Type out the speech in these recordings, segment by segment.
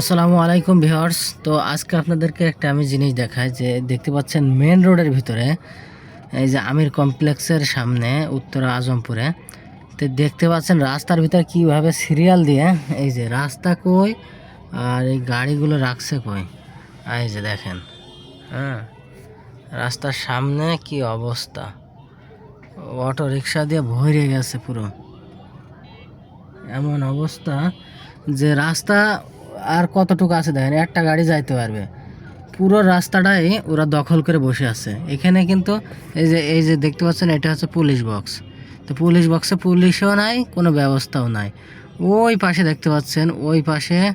আসসালামু আলাইকুম ভিউয়ার্স। তো আজকে আপনাদেরকে একটা আমি জিনিস দেখাই যে দেখতে পাচ্ছেন মেন রোডের ভিতরে, এই যে আমির কমপ্লেক্সের সামনে উত্তর আজমপুরে। তো দেখতে পাচ্ছেন রাস্তার ভিতরে কীভাবে সিরিয়াল দিয়ে, এই যে রাস্তা কই আর এই গাড়িগুলো রাখছে কই? এই যে দেখেন হ্যাঁ রাস্তার সামনে কি অবস্থা? অটো রিক্সা দিয়ে ভরে গেছে পুরো। এমন অবস্থা যে রাস্তা আর কতটুকু আছে দেখেন, একটা গাড়ি যাইতে পারবে। পুরো রাস্তাটাই ওরা দখল করে বসে আছে। এখানে কিন্তু এই যে এই যে দেখতে পাচ্ছেন, এটা হচ্ছে পুলিশ বক্স। তো পুলিশ বক্সে পুলিশও নাই, কোনো ব্যবস্থাও নাই। ওই পাশে দেখতে পাচ্ছেন, ওই পাশে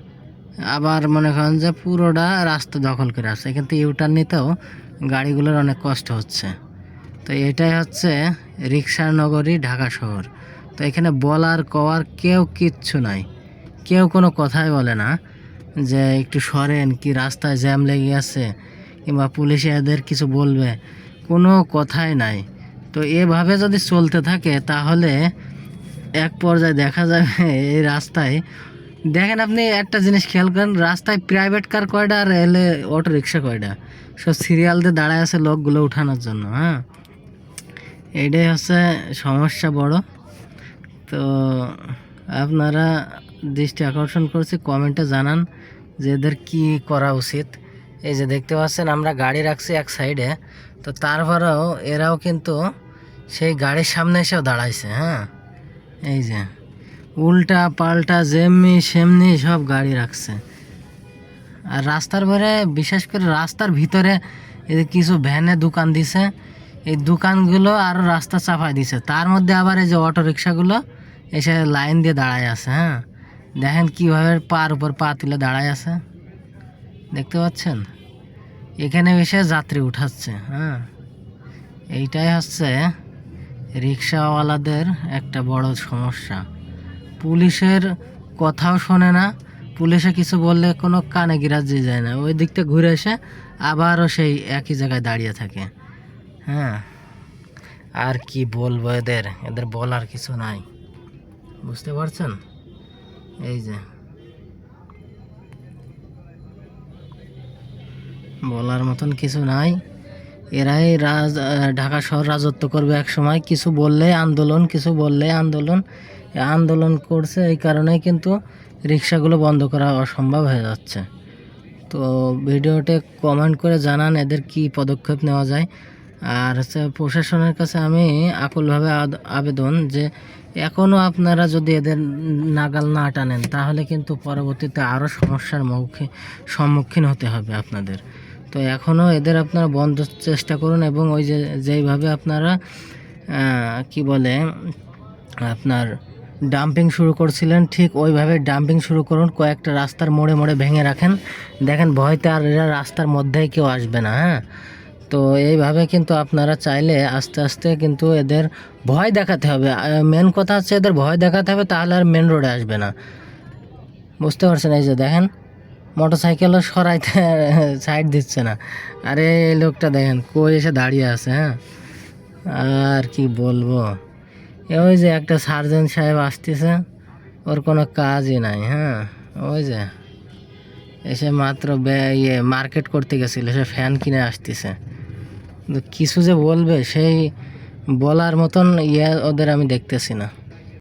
আবার মনে করেন যে পুরোটা রাস্তা দখল করে আছে। এখান থেকে ইউটার্ন নিতেও গাড়িগুলোর অনেক কষ্ট হচ্ছে। তো এটাই হচ্ছে রিক্সার নগরী, ঢাকা শহর। তো এখানে বলার, কওয়ার কেউ কিচ্ছু নাই। কেউ কোনো কথাই বলে না। যে একটু সরেন, কি রাস্তায় জ্যাম লেগে আছে কিংবা পুলিশে এদের কিছু বলবে, কোনো কথাই নাই। তো এভাবে যদি চলতে থাকে, তাহলে এক পর্যায়ে দেখা যাবে এই রাস্তায়। দেখেন আপনি একটা জিনিস খেয়াল করেন, রাস্তায় প্রাইভেট কার কয়টা আর এলে অটো রিক্সা কয়টা? সব সিরিয়াল দিয়ে দাঁড়ায় আছে লোকগুলো উঠানোর জন্য হ্যাঁ? এটাই হচ্ছে সমস্যা বড়। তো আপনারা দৃষ্টি আকর্ষণ করছি কমেন্টে জানান যে এদের কী করা উচিত। এই যে দেখতে পাচ্ছেন, আমরা গাড়ি রাখছি এক সাইডে তো তারপরেও এরাও কিন্তু সেই গাড়ির সামনে এসেও দাঁড়াইছে হ্যাঁ? এই যে, উল্টা পাল্টা যেমনি সেমনি সব গাড়ি রাখছে। আর রাস্তার পরে বিশেষ করে রাস্তার ভিতরে কিছু ভ্যানে দোকান দিছে, এই দোকানগুলো আরও রাস্তা চাপাই দিছে। তার মধ্যে আবার এই যে অটো রিক্সাগুলো এসে লাইন দিয়ে দাঁড়ায় আছে হ্যাঁ? দেখেন কীভাবে পার উপর পা তুলে দাঁড়ায় আছে। দেখতে পাচ্ছেন? এখানে এসে যাত্রী উঠাচ্ছে হ্যাঁ। এইটাই হচ্ছে রিক্সাওয়ালাদের একটা বড় সমস্যা। পুলিশের কথাও শোনে না, পুলিশে কিছু বললে কোনো কানে গিরাজ যায় না। ওই দিকটা ঘুরে এসে আবারও সেই একই জায়গায় দাঁড়িয়ে থাকে হ্যাঁ। আর কি বলব এদের? এদের বলার কিছু নাই। বুঝতে পারছেন? এই যে। বলার মতন কিছু নাই। এরাই রাজ ঢাকা শহর রাজত্ব করবে এক সময়। কিছু বললে আন্দোলন, কিছু বললে আন্দোলন। আন্দোলন করছে এই কারণেই কিন্তু রিক্সাগুলো বন্ধ করা অসম্ভব হয়ে যাচ্ছে। তো ভিডিওতে কমেন্ট করে জানান এদের কি পদক্ষেপ নেওয়া যায়। আর হচ্ছে প্রশাসনের কাছে আমি আকুলভাবে আবেদন যে এখনও আপনারা যদি এদের নাগাল না টানেন, তাহলে কিন্তু পরবর্তীতে আরও সমস্যার মুখে, সম্মুখীন হতে হবে আপনাদের। তো এখনও এদের আপনারা বন্ধ চেষ্টা করুন এবং ওই যে, যেইভাবে আপনারা কি বলে, আপনার ডাম্পিং শুরু করছিলেন, ঠিক ওইভাবে ডাম্পিং শুরু করুন, কয়েকটা রাস্তার মোড়ে মোড়ে ভেঙে রাখেন। দেখেন ভয়তে আর এরা রাস্তার মধ্যেই কেউ আসবে না হ্যাঁ? তো এইভাবে কিন্তু আপনারা চাইলে আস্তে আস্তে কিন্তু এদের ভয় দেখাতে হবে। মেন কথা হচ্ছে এদের ভয় দেখাতে হবে, তাহলে আর মেন রোডে আসবে না। বুঝতে পারছেন এই যে দেখেন মোটর সাইকেলও সরাইতে সাইড দিচ্ছে না। আরে এই লোকটা দেখেন, কই এসে দাঁড়িয়ে আছে হ্যাঁ? আর কি বলব? ওই যে একটা সার্জন সাহেব আসতেছে, ওর কোনো কাজই নাই হ্যাঁ? ওই যে এসে মাত্র ইয়ে মার্কেট করতে গেছিল, সে ফ্যান কিনে আসতেছে। কিছু যে বলবে, সেই বলার মতন ইয়ে ওদের আমি দেখতেছি না।